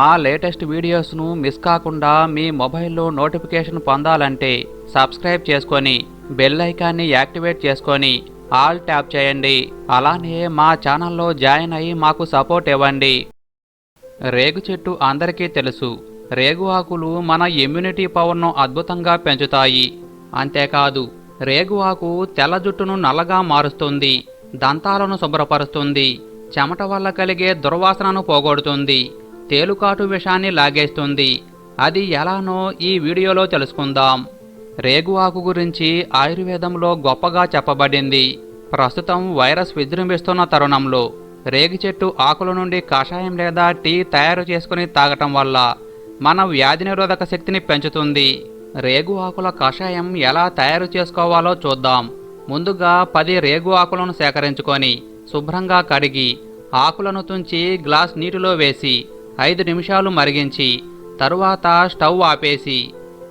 మా latest వీడియోస్ను miss కాకుండా మీ మొబైల్లో నోటిఫికేషన్ పొందాలంటే సబ్స్క్రైబ్ చేసుకొని బెల్ ఐకాన్ని యాక్టివేట్ చేసుకొని ఆల్ ట్యాప్ చేయండి. అలానే మా ఛానల్లో జాయిన్ అయ్యి మాకు సపోర్ట్ ఇవ్వండి. రేగు చెట్టు అందరికీ తెలుసు. రేగు ఆకులు మన ఇమ్యూనిటీ పవర్ను అద్భుతంగా పెంచుతాయి. అంతేకాదు రేగు ఆకు తెల్ల జుట్టును నల్లగా మారుస్తుంది దంతాలను శుభ్రపరుస్తుంది చెమట వల్ల కలిగే దుర్వాసనను పోగొడుతుంది. తేలుకాటు విషాన్ని లాగేస్తుంది. అది ఎలానో ఈ వీడియోలో తెలుసుకుందాం. రేగు ఆకు గురించి ఆయుర్వేదంలో గొప్పగా చెప్పబడింది. ప్రస్తుతం వైరస్ విజృంభిస్తున్న తరుణంలో రేగి చెట్టు ఆకుల నుండి కషాయం లేదా టీ తయారు చేసుకుని తాగటం వల్ల మన వ్యాధి నిరోధక శక్తిని పెంచుతుంది. రేగు ఆకుల కషాయం ఎలా తయారు చేసుకోవాలో చూద్దాం. ముందుగా పది రేగు ఆకులను సేకరించుకొని శుభ్రంగా కడిగి ఆకులను తుంచి గ్లాస్ నీటిలో వేసి ఐదు నిమిషాలు మరిగించి తరువాత స్టవ్ ఆపేసి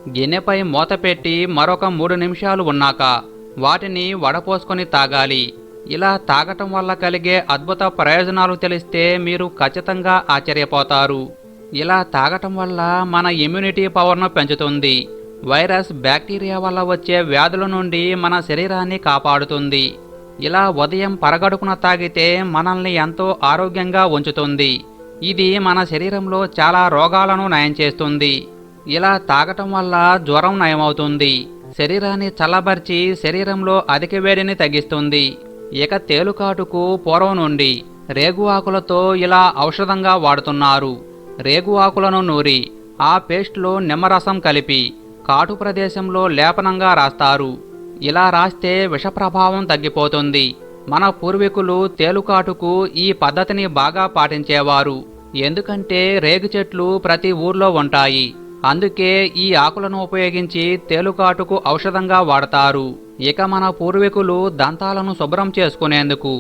గిన్నెపై మూత పెట్టి మరొక మూడు నిమిషాలు ఉన్నాక వాటిని వడపోసుకొని తాగాలి. ఇలా తాగటం వల్ల కలిగే అద్భుత ప్రయోజనాలు తెలిస్తే మీరు ఖచ్చితంగా ఆశ్చర్యపోతారు. ఇలా తాగటం వల్ల మన ఇమ్యూనిటీ పవర్ను పెంచుతుంది. వైరస్ బ్యాక్టీరియా వల్ల వచ్చే వ్యాధుల నుండి మన శరీరాన్ని కాపాడుతుంది. ఇలా ఉదయం పరగడుపున తాగితే మనల్ని ఎంతో ఆరోగ్యంగా ఉంచుతుంది. ఇది మన శరీరంలో చాలా రోగాలను నయం చేస్తుంది. ఇలా తాగటం వల్ల జ్వరం నయమవుతుంది. శరీరాన్ని చల్లబర్చి శరీరంలో అధిక వేడిని తగ్గిస్తుంది. ఇక తేలుకాటుకు పూర్వం నుండి రేగు ఆకులతో ఇలా ఔషధంగా వాడుతున్నారు. రేగు ఆకులను నూరి ఆ పేస్ట్లో నిమ్మరసం కలిపి కాటు ప్రదేశంలో లేపనంగా రాస్తారు. ఇలా రాస్తే విష ప్రభావం తగ్గిపోతుంది. మన పూర్వీకులు తేలుకాటుకు ఈ పద్ధతిని బాగా పాటించేవారు. ఎందుకంటే రేగు చెట్లు ప్రతి ఊర్లో ఉంటాయి. అందుకే ఈ ఆకులను ఉపయోగించి తేలుకాటుకు ఔషధంగా వాడతారు. ఇక మన పూర్వీకులు దంతాలను శుభ్రం చేసుకునేందుకు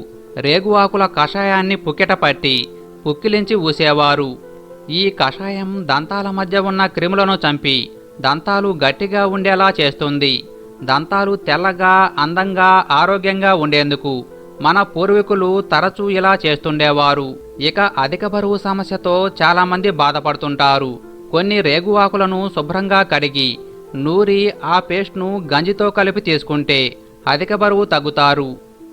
రేగు ఆకుల కషాయాన్ని పుక్కెట పట్టి పుక్కిలించి ఊసేవారు. ఈ కషాయం దంతాల మధ్య ఉన్న క్రిములను చంపి దంతాలు గట్టిగా ఉండేలా చేస్తుంది. దంతాలు తెల్లగా అందంగా ఆరోగ్యంగా ఉండేందుకు మన పూర్వీకులు తరచూ ఇలా చేస్తుండేవారు. ఇక అధిక బరువు సమస్యతో చాలామంది బాధపడుతుంటారు. కొన్ని రేగువాకులను శుభ్రంగా కడిగి నూరి ఆ పేస్ట్ను గంజితో కలిపి తీసుకుంటే అధిక బరువు తగ్గుతారు.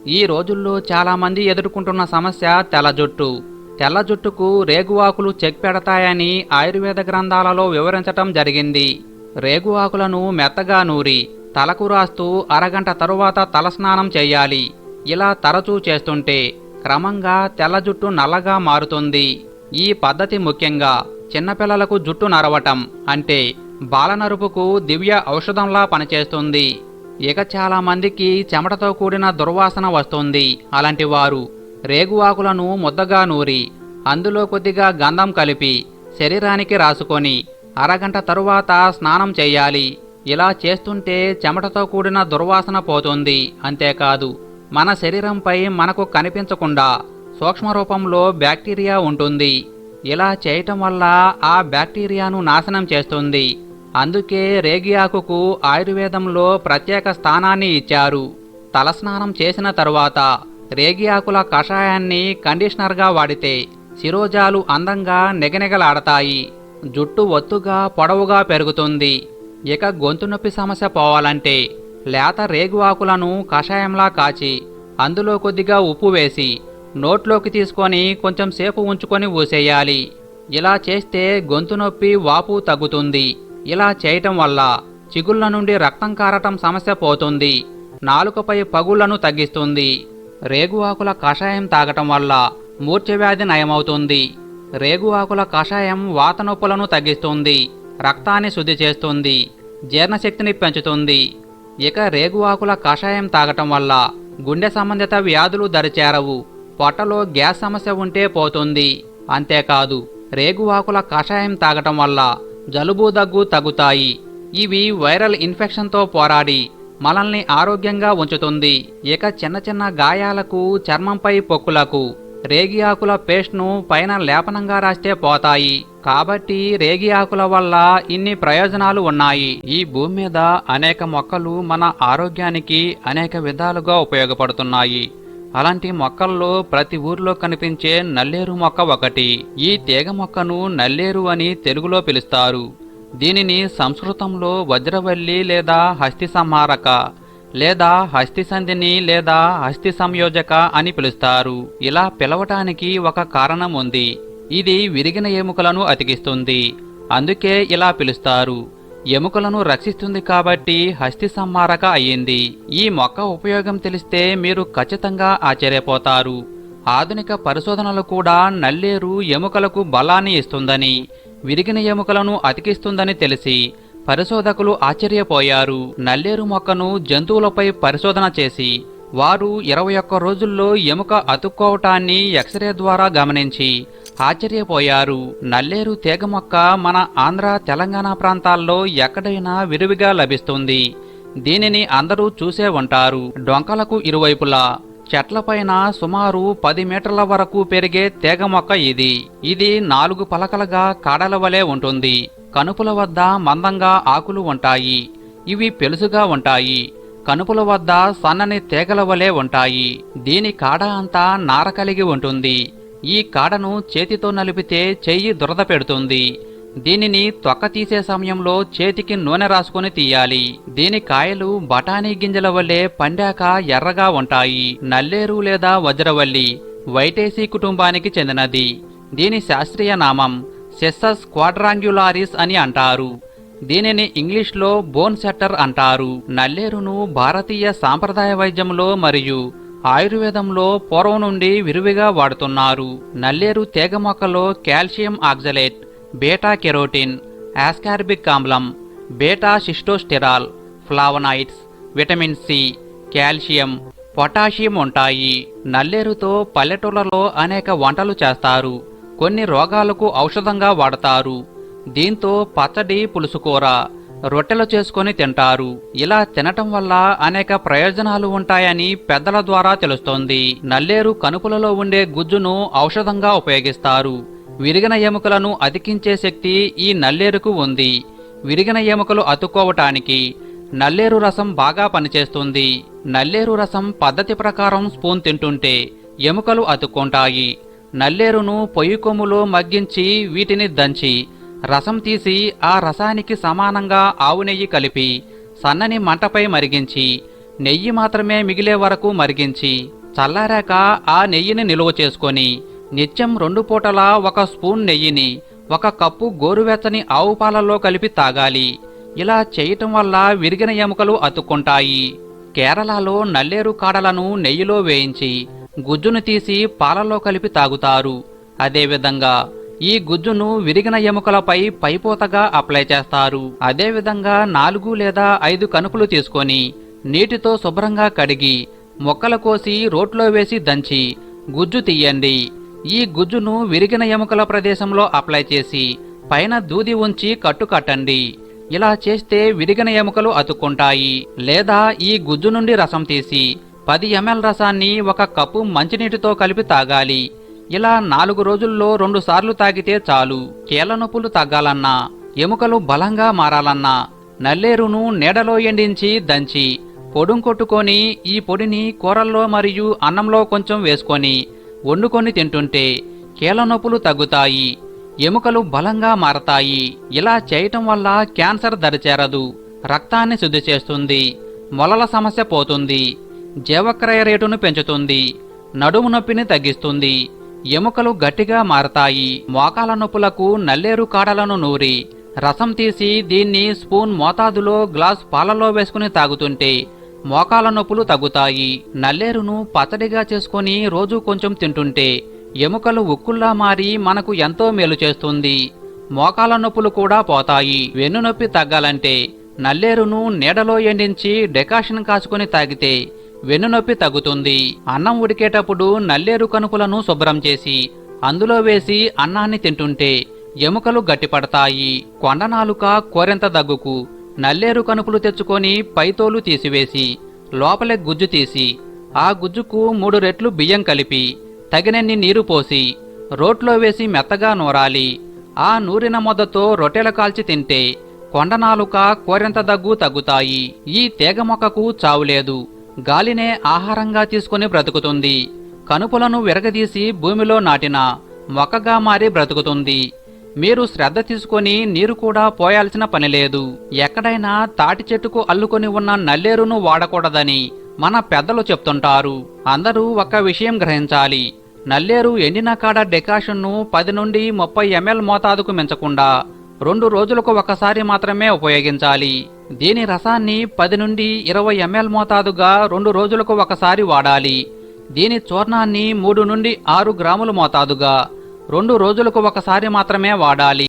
ఈ రోజుల్లో చాలామంది ఎదుర్కొంటున్న సమస్య తెల్ల జుట్టు. తెల్ల జుట్టుకు రేగువాకులు చెక్ పెడతాయని ఆయుర్వేద గ్రంథాలలో వివరించటం జరిగింది. రేగువాకులను మెత్తగా నూరి తలకు రాస్తూ అరగంట తరువాత తలస్నానం చేయాలి. ఇలా తరచూ చేస్తుంటే క్రమంగా తెల్ల జుట్టు నల్లగా మారుతుంది. ఈ పద్ధతి ముఖ్యంగా చిన్నపిల్లలకు జుట్టు నరవటం అంటే బాలనరుపుకు దివ్య ఔషధంలా పనిచేస్తుంది. ఇక చాలా మందికి చెమటతో కూడిన దుర్వాసన వస్తుంది. అలాంటి వారు రేగు ఆకులను ముద్దగా నూరి అందులో కొద్దిగా గంధం కలిపి శరీరానికి రాసుకొని అరగంట తరువాత స్నానం చేయాలి. ఇలా చేస్తుంటే చెమటతో కూడిన దుర్వాసన పోతుంది. అంతేకాదు మన శరీరంపై మనకు కనిపించకుండా సూక్ష్మ రూపంలో బ్యాక్టీరియా ఉంటుంది. ఇలా చేయటం వల్ల ఆ బ్యాక్టీరియాను నాశనం చేస్తుంది. అందుకే రేగి ఆకుకు ఆయుర్వేదంలో ప్రత్యేక స్థానాన్ని ఇచ్చారు. తలస్నానం చేసిన తరువాత రేగి ఆకుల కషాయాన్ని కండిషనర్గా వాడితే శిరోజాలు అందంగా నెగనెగలాడతాయి. జుట్టు ఒత్తుగా పొడవుగా పెరుగుతుంది. ఇక గొంతు నొప్పి సమస్య పోవాలంటే లేత రేగు ఆకులను కషాయంలా కాచి అందులో కొద్దిగా ఉప్పు వేసి నోట్లోకి తీసుకొని కొంచెం సేపు ఉంచుకొని ఊసేయాలి. ఇలా చేస్తే గొంతు నొప్పి వాపు తగ్గుతుంది. ఇలా చేయటం వల్ల చిగుళ్ళ నుండి రక్తం కారటం సమస్య పోతుంది. నాలుకపై పగుళ్ళను తగ్గిస్తుంది. రేగు ఆకుల కషాయం తాగటం వల్ల మూర్ఛవ్యాధి నయమవుతుంది. రేగు ఆకుల కషాయం వాత నొప్పులను తగ్గిస్తుంది. రక్తాన్ని శుద్ధి చేస్తుంది. జీర్ణశక్తిని పెంచుతుంది. ఇక రేగు ఆకుల కషాయం తాగటం వల్ల గుండె సంబంధిత వ్యాధులు దరిచేరవు. పొట్టలో గ్యాస్ సమస్య ఉంటే పోతుంది. అంతేకాదు రేగు ఆకుల కషాయం తాగటం వల్ల జలుబు దగ్గు తగ్గుతాయి. ఇవి వైరల్ ఇన్ఫెక్షన్తో పోరాడి మనల్ని ఆరోగ్యంగా ఉంచుతుంది. ఇక చిన్న చిన్న గాయాలకు చర్మంపై పొక్కులకు రేగి ఆకుల పేస్ట్ను పైన లేపనంగా రాస్తే పోతాయి. కాబట్టి రేగి ఆకుల వల్ల ఇన్ని ప్రయోజనాలు ఉన్నాయి. ఈ భూమి మీద అనేక మొక్కలు మన ఆరోగ్యానికి అనేక విధాలుగా ఉపయోగపడుతున్నాయి. అలాంటి మొక్కల్లో ప్రతి ఊర్లో కనిపించే నల్లేరు మొక్క ఒకటి. ఈ తీగ మొక్కను నల్లేరు అని తెలుగులో పిలుస్తారు. దీనిని సంస్కృతంలో వజ్రవల్లి లేదా హస్తి సంహారక లేదా హస్తి సంధిని లేదా హస్తి సంయోజక అని పిలుస్తారు. ఇలా పిలవటానికి ఒక కారణం ఉంది ఇది విరిగిన ఎముకలను అతికిస్తుంది. అందుకే ఇలా పిలుస్తారు. ఎముకలను రక్షిస్తుంది కాబట్టి హస్తి సంహారక అయ్యింది. ఈ మొక్క ఉపయోగం తెలిస్తే మీరు ఖచ్చితంగా ఆశ్చర్యపోతారు. ఆధునిక పరిశోధనలు కూడా నల్లేరు ఎముకలకు బలాన్ని ఇస్తుందని విరిగిన ఎముకలను అతికిస్తుందని తెలిసి పరిశోధకులు ఆశ్చర్యపోయారు. నల్లేరు మొక్కను జంతువులపై పరిశోధన చేసి వారు ఇరవై ఒక్క రోజుల్లో ఎముక అతుక్కోవటాన్ని ఎక్స్రే ద్వారా గమనించి ఆశ్చర్యపోయారు. నల్లేరు తీగ మొక్క మన ఆంధ్ర తెలంగాణ ప్రాంతాల్లో ఎక్కడైనా విరివిగా లభిస్తుంది. దీనిని అందరూ చూసే ఉంటారు. డొంకలకు ఇరువైపులా చెట్లపైన సుమారు పది మీటర్ల వరకు పెరిగే తీగ మొక్క ఇది. ఇది నాలుగు పలకలుగా కాడల వలె ఉంటుంది. కనుపుల వద్ద మందంగా ఆకులు ఉంటాయి. ఇవి పెలుసుగా ఉంటాయి. కనుపుల వద్ద సన్నని తీగల వలె ఉంటాయి. దీని కాడ అంతా నార కలిగి ఉంటుంది. ఈ కాడను చేతితో నలిపితే చెయ్యి దురద పెడుతుంది. దీనిని తొక్క తీసే సమయంలో చేతికి నూనె రాసుకొని తీయాలి. దీని కాయలు బఠానీ గింజల వల్లే పండాక ఎర్రగా ఉంటాయి. నల్లేరు లేదా వజ్రవల్లి వైటేసి కుటుంబానికి చెందినది. దీని శాస్త్రీయ నామం సెస్సస్ క్వాడ్రాంగ్యులారిస్ అని అంటారు. దీనిని ఇంగ్లీష్లో బోన్ సెట్టర్ అంటారు. నల్లేరును భారతీయ సాంప్రదాయ వైద్యంలో మరియు ఆయుర్వేదంలో పూర్వం నుండి విరివిగా వాడుతున్నారు. నల్లేరు తీగ మొక్కలో calcium oxalate beta carotene ascorbic ఆమ్లం beta sitosterol flavonoids vitamin C calcium potassium ఉంటాయి. నల్లేరుతో పల్లెటూళ్ళలో అనేక వంటలు చేస్తారు. కొన్ని రోగాలకు ఔషధంగా వాడతారు. దీంతో పచ్చడి పులుసుకూర రొట్టెలు చేసుకొని తింటారు. ఇలా తినటం వల్ల అనేక ప్రయోజనాలు ఉంటాయని పెద్దల ద్వారా తెలుస్తోంది. నల్లేరు కనుపులలో ఉండే గుజ్జును ఔషధంగా ఉపయోగిస్తారు. విరిగిన ఎముకలను అతికించే శక్తి ఈ నల్లేరుకు ఉంది. విరిగిన ఎముకలు అతుక్కోవటానికి నల్లేరు రసం బాగా పనిచేస్తుంది. నల్లేరు రసం పద్ధతి ప్రకారం స్పూన్ తింటుంటే ఎముకలు అతుక్కుంటాయి. నల్లేరును పొయ్యి కొమ్ములో మగ్గించి వీటిని దంచి రసం తీసి ఆ రసానికి సమానంగా ఆవు నెయ్యి కలిపి సన్నని మంటపై మరిగించి నెయ్యి మాత్రమే మిగిలే వరకు మరిగించి చల్లారాక ఆ నెయ్యిని నిలువ చేసుకొని నిత్యం రెండు పూటలా ఒక స్పూన్ నెయ్యిని ఒక కప్పు గోరువెచ్చని ఆవు పాలల్లో కలిపి తాగాలి. ఇలా చేయటం వల్ల విరిగిన ఎముకలు అతుక్కుంటాయి. కేరళలో నల్లేరు కాడలను నెయ్యిలో వేయించి గుజ్జును తీసి పాలలో కలిపి తాగుతారు. అదేవిధంగా ఈ గుజ్జును విరిగిన ఎముకలపై పైపోతగా అప్లై చేస్తారు. అదేవిధంగా నాలుగు లేదా ఐదు కణుకులు తీసుకొని నీటితో శుభ్రంగా కడిగి మొక్కలు కోసి రోట్లో వేసి దంచి గుజ్జు తీయండి. ఈ గుజ్జును విరిగిన ఎముకల ప్రదేశంలో అప్లై చేసి పైన దూది ఉంచి కట్టు కట్టండి ఇలా చేస్తే విరిగిన ఎముకలు అతుక్కుంటాయి. లేదా ఈ గుజ్జు నుండి రసం తీసి పది ఎంఎల్ రసాన్ని ఒక కప్పు మంచినీటితో కలిపి తాగాలి. ఇలా నాలుగు రోజుల్లో రెండు సార్లు తాగితే చాలు. కీళ్ళ నొప్పులు తగ్గాలన్నా ఎముకలు బలంగా మారాలన్నా నల్లేరును నీడలో ఎండించి దంచి పొడుం కొట్టుకొని ఈ పొడిని కూరల్లో మరియు అన్నంలో కొంచెం వేసుకొని వండుకొని తింటుంటే కీళ్ళ నొప్పులు తగ్గుతాయి ఎముకలు బలంగా మారతాయి. ఇలా చేయటం వల్ల క్యాన్సర్ దరిచేరదు రక్తాన్ని శుద్ధి చేస్తుంది మొలల సమస్య పోతుంది జీవక్రయ రేటును పెంచుతుంది నడుము నొప్పిని తగ్గిస్తుంది ఎముకలు గట్టిగా మారతాయి. మోకాల నొప్పులకు నల్లేరు కాడలను నూరి రసం తీసి దీన్ని స్పూన్ మోతాదులో గ్లాస్ పాలలో వేసుకుని తాగుతుంటే మోకాల నొప్పులు తగ్గుతాయి. నల్లేరును పచ్చడిగా చేసుకొని రోజు కొంచెం తింటుంటే ఎముకలు ఉక్కుల్లా మారి మనకు ఎంతో మేలు చేస్తుంది. మోకాల నొప్పులు కూడా పోతాయి. వెన్నునొప్పి తగ్గాలంటే నల్లేరును నీడలో ఎండించి డెకాషన్ కాచుకొని తాగితే వెన్నునొప్పి తగ్గుతుంది. అన్నం ఉడికేటప్పుడు నల్లేరు కణుకులను శుభ్రం చేసి అందులో వేసి అన్నాన్ని తింటుంటే ఎముకలు గట్టిపడతాయి. కొండనాలుక కోరెంత దగ్గుకు నల్లేరు కనుపులు తెచ్చుకొని పైతోలు తీసివేసి లోపలే గుజ్జు తీసి ఆ గుజ్జుకు మూడు రెట్లు బియ్యం కలిపి తగినన్ని నీరు పోసి రోట్లో వేసి మెత్తగా నూరాలి. ఆ నూరిన మొదతో రొట్టెలు కాల్చి తింటే కొండనాలుక కోరెంత దగ్గు తగ్గుతాయి. ఈ తీగ మొక్కకు చావులేదు గాలినే ఆహారంగా తీసుకుని బ్రతుకుతుంది. కనుపులను విరగదీసి భూమిలో నాటిన మొక్కగా మారి బ్రతుకుతుంది. మీరు శ్రద్ధ తీసుకొని నీరు కూడా పోయాల్సిన పని లేదు. ఎక్కడైనా తాటి చెట్టుకు అల్లుకొని ఉన్న నల్లేరును వాడకూడదని మన పెద్దలు చెప్తుంటారు. అందరూ ఒక్క విషయం గ్రహించాలి. నల్లేరు ఎండిన కాడ డెకాషన్ను పది నుండి ముప్పై ఎంఎల్ మోతాదుకు మించకుండా రెండు రోజులకు ఒకసారి మాత్రమే ఉపయోగించాలి. దీని రసాన్ని పది నుండి ఇరవై ఎంఎల్ మోతాదుగా రెండు రోజులకు ఒకసారి వాడాలి. దీని చూర్ణాన్ని మూడు నుండి ఆరు గ్రాముల మోతాదుగా రెండు రోజులకు ఒకసారి మాత్రమే వాడాలి.